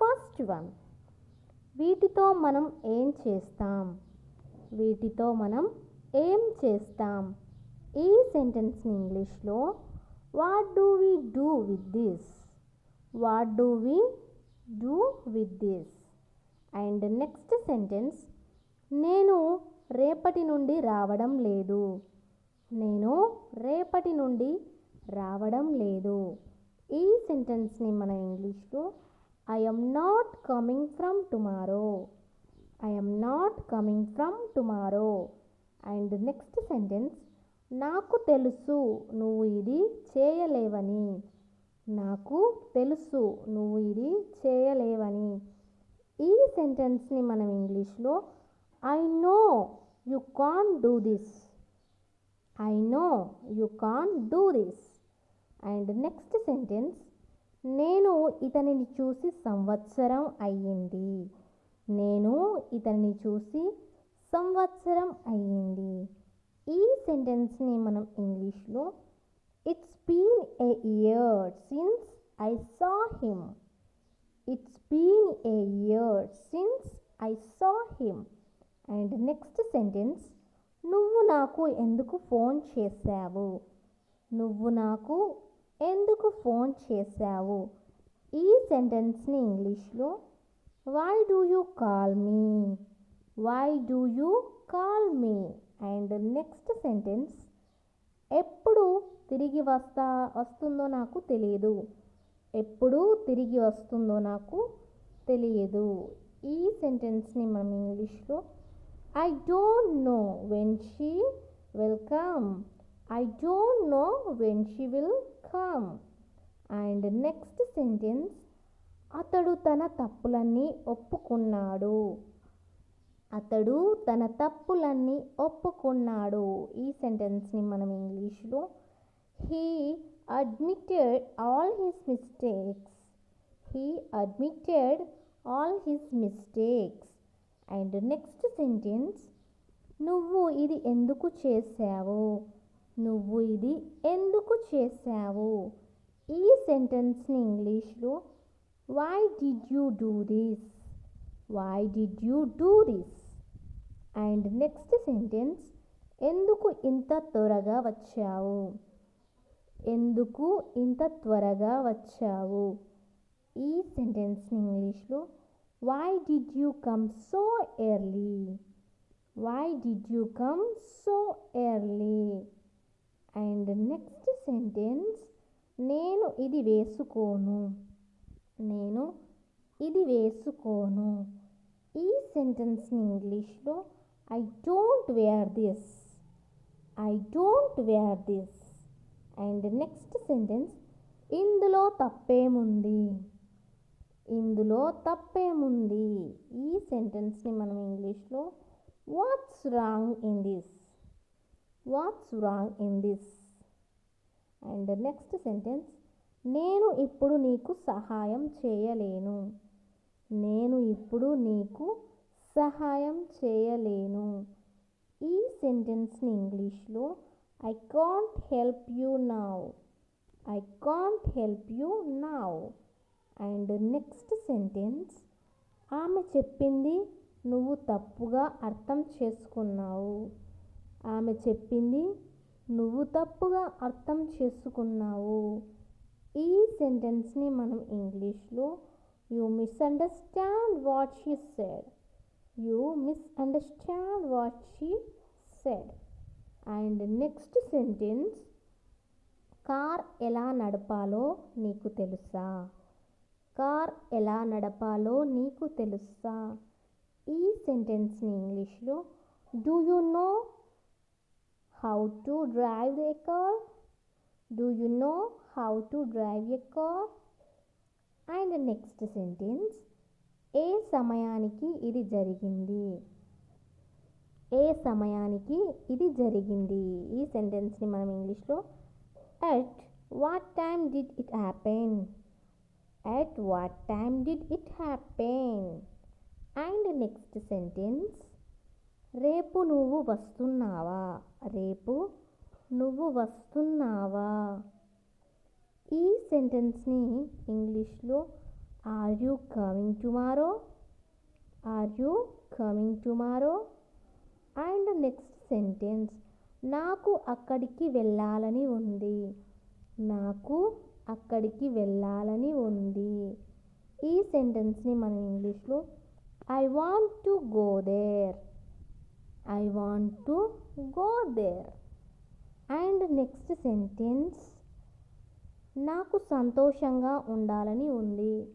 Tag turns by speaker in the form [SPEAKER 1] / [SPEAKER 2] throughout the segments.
[SPEAKER 1] first one. వీటితో మనం ఏం చేస్తాం? వీటితో మనం ఏం చేస్తాం? ఈ సెంటెన్స్ని ఇంగ్లీష్లో what do we do with this what do we do with this and next sentence నేను రేపటి నుండి రావడం లేదు. నేను రేపటి నుండి రావడం లేదు. ఈ సెంటెన్స్ని మనం ఇంగ్లీష్లో I am not coming from tomorrow I am not coming from tomorrow and next sentence నాకు తెలుసు నువ్వు ఇది చేయలేవని. నాకు తెలుసు నువ్వు ఇది చేయలేవని. ఈ సెంటెన్స్ని మనం ఇంగ్లీష్లో I know you can do this I know you can do this and next sentence నేను ఇతనిని చూసి సంవత్సరం అయ్యింది. నేను ఇతనిని చూసి సంవత్సరం అయ్యింది. ఈ సెంటెన్స్ని మనం ఇంగ్లీష్లో it's been a year since I saw him it's been a year since I saw him and next sentence నువ్వు నాకు ఎందుకు ఫోన్ చేశావు? నువ్వు నాకు ఎందుకు ఫోన్ చేశావు? ఈ సెంటెన్స్ని ఇంగ్లీష్లో why do you call me why do you call me and next sentence ఎప్పుడు తిరిగి వస్తా వస్తుందో నాకు తెలియదు. ఎప్పుడు తిరిగి వస్తుందో నాకు తెలియదు. ఈ సెంటెన్స్ని మనం ఇంగ్లీష్లో I don't know when she will come I don't know when she will come and next sentence అతడు తన తప్పులన్నీ ఒప్పుకున్నాడు. అతడు తన తప్పులన్నీ ఒప్పుకున్నాడు. ఈ సెంటెన్స్ని మనం ఇంగ్లీష్లో he admitted all his mistakes he admitted all his mistakes and next sentence నువ్వు ఇది ఎందుకు చేశావు? నువ్వు ఇది ఎందుకు చేశావు? ఈ సెంటెన్స్ని ఇంగ్లీష్లో why did you do this why did you do this and next sentence ఎందుకు ఇంత త్వరగా వచ్చావు? ఎందుకు ఇంత త్వరగా వచ్చావు? ఈ సెంటెన్స్ని ఇంగ్లీష్లో why did you come so early why did you come so early and next sentence నేను ఇది వేసుకోను. నేను ఇది వేసుకోను. ఈ సెంటెన్స్ని ఇంగ్లీష్లో I don't wear this I don't wear this and next sentence ఇందులో తప్పేముంది? ఇందులో తప్పేముంది? ఈ సెంటెన్స్ని మనం ఇంగ్లీష్లో what's wrong in this what's wrong in this and next sentence నేను ఇప్పుడు నీకు సహాయం చేయలేను. నేను ఇప్పుడు నీకు సహాయం చేయలేను. ఈ సెంటెన్స్ని ఇంగ్లీష్లో I can't help you now I can't help you now and next sentence ఆమె చెప్పింది నువ్వు తప్పుగా అర్థం చేసుకున్నావు. ఆమె చెప్పింది నువ్వు తప్పుగా అర్థం చేసుకున్నావు. ఈ సెంటెన్స్ని మనం ఇంగ్లీష్లో you misunderstand what she said. You misunderstand what she said. And next sentence car ఎలా నడపాలో నీకు తెలుసా? కార్ ఎలా నడపాలో నీకు తెలుసా? ఈ సెంటెన్స్ని ఇంగ్లీష్లో do you know how to drive a car do you know how to drive a car and next sentence ఏ సమయానికి ఇది జరిగింది? ఏ సమయానికి ఇది జరిగింది? ఈ సెంటెన్స్ని మనం ఇంగ్లీష్లో at what time did it happen at what time did it happen and next sentence రేపు నువ్వు వస్తున్నావా? రేపు నువ్వు వస్తున్నావా? ఈ సెంటెన్స్ని ఇంగ్లీష్లో are you coming tomorrow? Are you coming tomorrow? And next sentence నాకు అక్కడికి వెళ్ళాలని ఉంది. నాకు అక్కడికి వెళ్ళాలని ఉంది. ఈ సెంటెన్స్ని మనం ఇంగ్లీష్లో I want to go there. I want to go there and next sentence నాకు సంతోషంగా ఉండాలని ఉంది.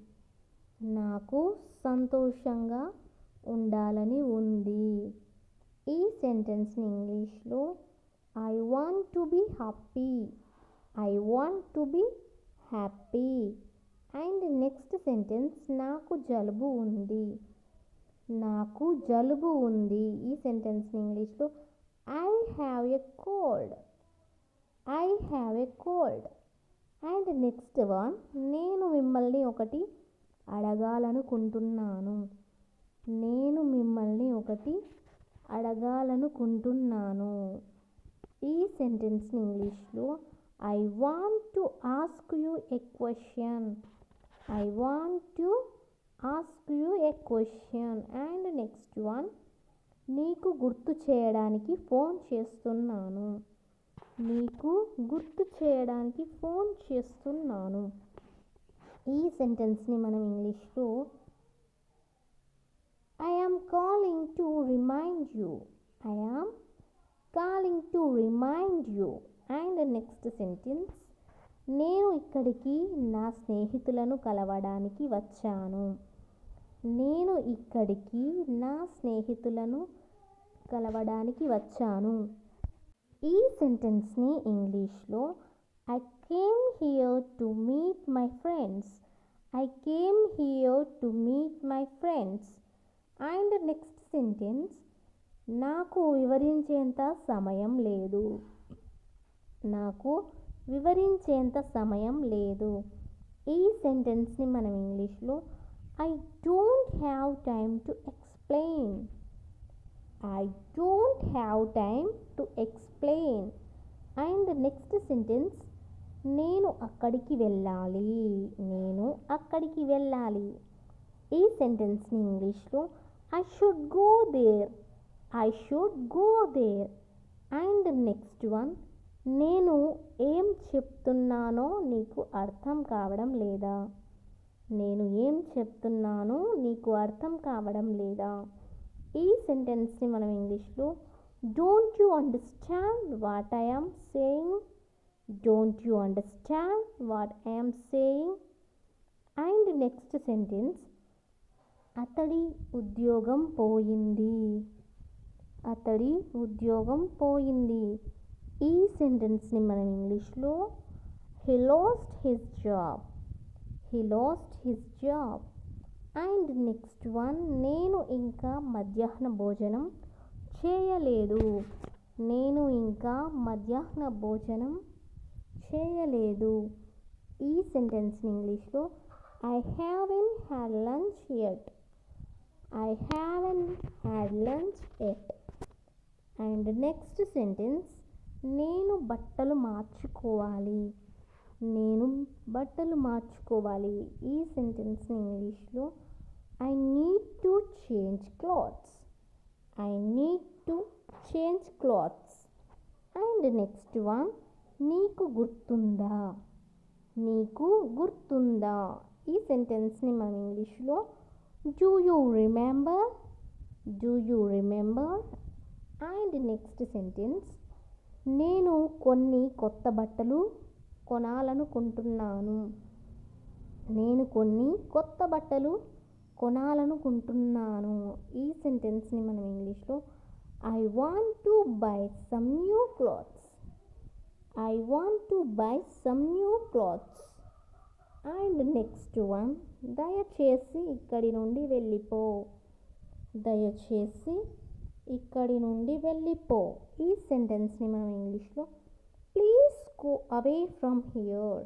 [SPEAKER 1] నాకు సంతోషంగా ఉండాలని ఉంది. ఈ సెంటెన్స్ని ఇంగ్లీష్లో I want to be happy I want to be happy and next sentence నాకు జలుబు ఉంది. నాకు జలుబు ఉంది. ఈ సెంటెన్స్ని ఇంగ్లీష్లో I have a cold. I have a cold. And next one నేను మిమ్మల్ని ఒకటి అడగాలనుకుంటున్నాను. నేను మిమ్మల్ని ఒకటి అడగాలనుకుంటున్నాను. ఈ సెంటెన్స్ని ఇంగ్లీష్లో I want to ask you a question. I want to ask you a question and next one నీకు గుర్తు చేయడానికి ఫోన్ చేస్తున్నాను. నీకు గుర్తు చేయడానికి ఫోన్ చేస్తున్నాను. ఈ సెంటెన్స్ని మనం ఇంగ్లీష్లో I am calling to remind you I am calling to remind you and next sentence నేను ఇక్కడికి నా స్నేహితులను కలవడానికి వచ్చాను. నేను ఇక్కడికి నా స్నేహితులను కలవడానికి వచ్చాను. ఈ సెంటెన్స్ని ఇంగ్లీష్లో I came here to meet my friends I came here to meet my friends and next sentence నాకు వివరించేంత సమయం లేదు. నాకు వివరించేంత సమయం లేదు. ఈ సెంటెన్స్ని మనం ఇంగ్లీష్లో I don't have time to explain I don't have time to explain and next sentence నేను అక్కడికి వెళ్ళాలి. నేను అక్కడికి వెళ్ళాలి. ఈ సెంటెన్స్ని ఇంగ్లీష్లో I should go there I should go there and next one నేను ఏం చెప్తున్నానో నీకు అర్థం కావడం లేదా? నేను ఏం చెప్తున్నానో నీకు అర్థం కావడం లేదా? ఈ సెంటెన్స్ని మనం ఇంగ్లీష్లో don't you understand what I saying don't you understand what I'm saying and next sentence అతడి ఉద్యోగం పోయింది. అతడి ఉద్యోగం పోయింది. ఈ సెంటెన్స్ని మనం ఇంగ్లీష్లో he lost his job he lost his job and next one నేను ఇంకా మధ్యాహ్న భోజనం చేయలేదు. నేను ఇంకా మధ్యాహ్న భోజనం చేయలేదు. ఈ సెంటెన్స్ని ఇంగ్లీష్లో I haven't had lunch yet I haven't had lunch yet and next sentence నేను బట్టలు మార్చుకోవాలి. నేను బట్టలు మార్చుకోవాలి. ఈ సెంటెన్స్ని ఇంగ్లీష్లో I need to change clothes I need to change clothes and next one నీకు గుర్తుందా? నీకు గుర్తుందా? ఈ సెంటెన్స్ని మనం ఇంగ్లీష్లో do you remember do you remember and next sentence నేను కొన్ని కొత్త బట్టలు కొనాలనుకుంటున్నాను. నేను కొన్ని కొత్త బట్టలు కొనాలనుకుంటున్నాను. ఈ సెంటెన్స్ని మనం ఇంగ్లీష్లో I want to buy some new clothes I want to buy some new clothes and next one దయచేసి ఇక్కడి నుండి వెళ్ళిపో. దయచేసి ఇక్కడి నుండి వెళ్ళిపో. ఈ సెంటెన్స్ని మనం ఇంగ్లీష్లో please go away from here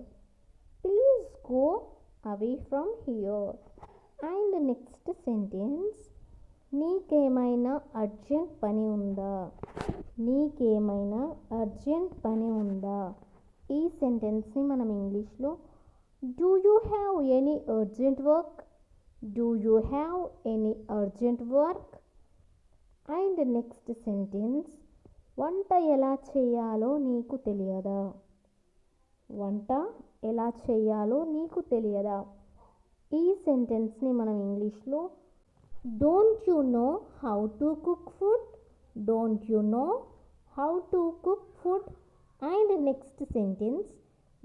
[SPEAKER 1] please go away from here and next sentence నీకేమైనా అర్జెంట్ పని ఉందా? నీకేమైనా అర్జెంట్ పని ఉందా? ఈ సెంటెన్స్ని మనం ఇంగ్లీష్లో do you have any urgent work do you have any urgent work and next sentence వంట ఎలా చేయాలో నీకు తెలియదా? వంట ఎలా చేయాలో నీకు తెలియదా? ఈ సెంటెన్స్ని మనం ఇంగ్లీష్లో don't you know how to cook food don't you know how to cook food and next sentence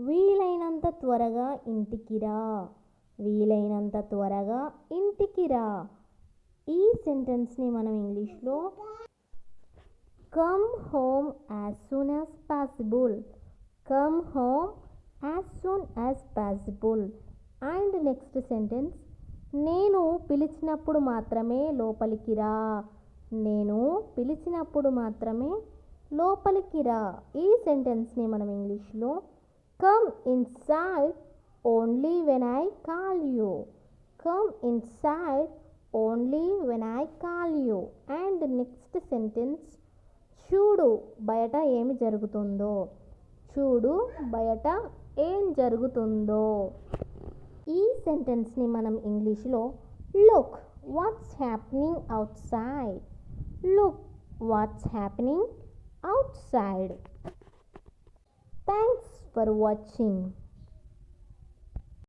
[SPEAKER 1] వీలైనంత త్వరగా ఇంటికి రా వీలైనంత త్వరగా ఇంటికి రా. ఈ సెంటెన్స్ని మనం ఇంగ్లీష్లో come home as soon as possible come home as soon as possible and next sentence నేను పిలిచినప్పుడు మాత్రమే లోపలికి రా. నేను పిలిచినప్పుడు మాత్రమే లోపలికి రా. ఈ సెంటెన్స్ని మనం ఇంగ్లీష్లో come inside only when I call you come inside only when I call you and next sentence చూడు బయట ఏమి జరుగుతుందో. చూడు బయట ఏం జరుగుతుందో. ఈ సెంటెన్స్ని మనం ఇంగ్లీష్లో look what's happening outside look what's happening outside thanks for watching